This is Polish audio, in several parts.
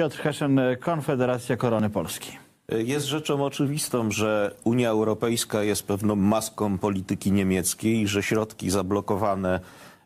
Piotr Heszen, Konfederacja Korony Polskiej. Jest rzeczą oczywistą, że Unia Europejska jest pewną maską polityki niemieckiej że środki zablokowane,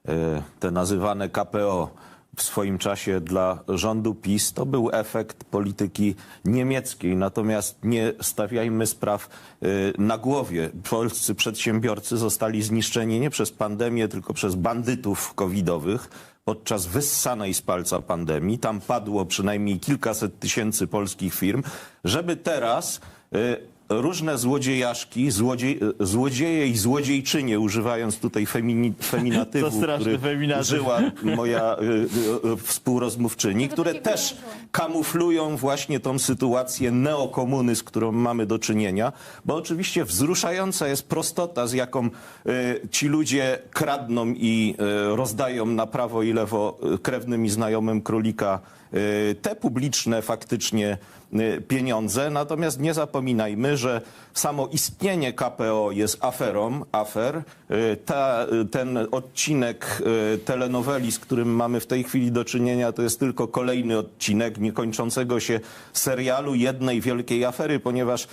e, te nazywane KPO w swoim czasie dla rządu PiS, to był efekt polityki niemieckiej. Natomiast nie stawiajmy spraw e, na głowie. Polscy przedsiębiorcy zostali zniszczeni nie przez pandemię, tylko przez bandytów covidowych podczas wyssanej z palca pandemii. Tam padło przynajmniej kilkaset tysięcy polskich firm, żeby teraz y, różne złodziejaszki, złodziej, y, złodzieje i złodziejczynie, używając tutaj femini, feminatywu, To straszny który feminatyw. użyła moja y, y, y, współrozmówczyni, które też kamuflują właśnie tą sytuację neokomuny, z którą mamy do czynienia, bo oczywiście wzruszająca jest prostota, z jaką y, ci ludzie kradną i y, rozdają na prawo i lewo y, krewnym i znajomym królika y, te publiczne faktycznie y, pieniądze. Natomiast nie zapominajmy, że samo istnienie KPO jest aferą, afer. Y, Ta, y, ten odcinek y, telenoweli, z którym mamy w tej chwili do czynienia, to jest tylko kolejny odcinek niekończącego się serialu jednej wielkiej afery, ponieważ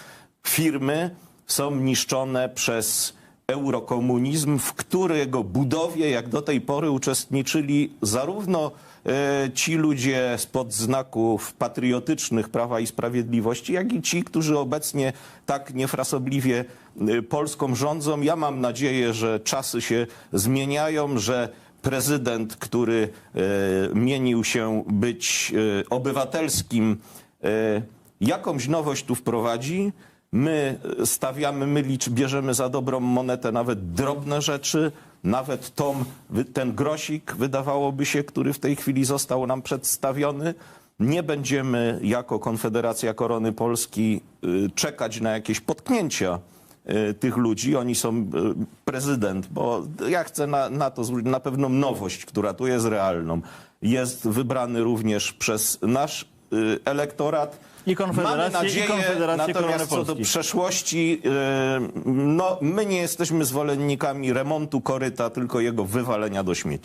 firmy są niszczone przez eurokomunizm, w którego budowie, jak do tej pory, uczestniczyli zarówno e, ci ludzie spod znaków patriotycznych Prawa i Sprawiedliwości, jak i ci, którzy obecnie tak niefrasobliwie e, Polską rządzą. Ja mam nadzieję, że czasy się zmieniają, że prezydent, który e, mienił się być obywatelskim, jakąś nowość tu wprowadzi. My stawiamy, my licz, bierzemy za dobrą monetę nawet drobne rzeczy, nawet ten grosik, wydawałoby się, który w tej chwili został nam przedstawiony. Nie będziemy jako Konfederacja Korony Polski y, czekać na jakieś potknięcia y, tych ludzi. Oni są y, prezydent, bo ja chcę na, na to zwrócić, na pewną nowość, która tu jest realną. Jest wybrany również przez nasz elektorat. I Konfederację, Mamy i nadzieję, Konfederację Korony natomiast co do przeszłości, y, no my nie jesteśmy zwolennikami remontu koryta, tylko jego wywalenia do śmieci.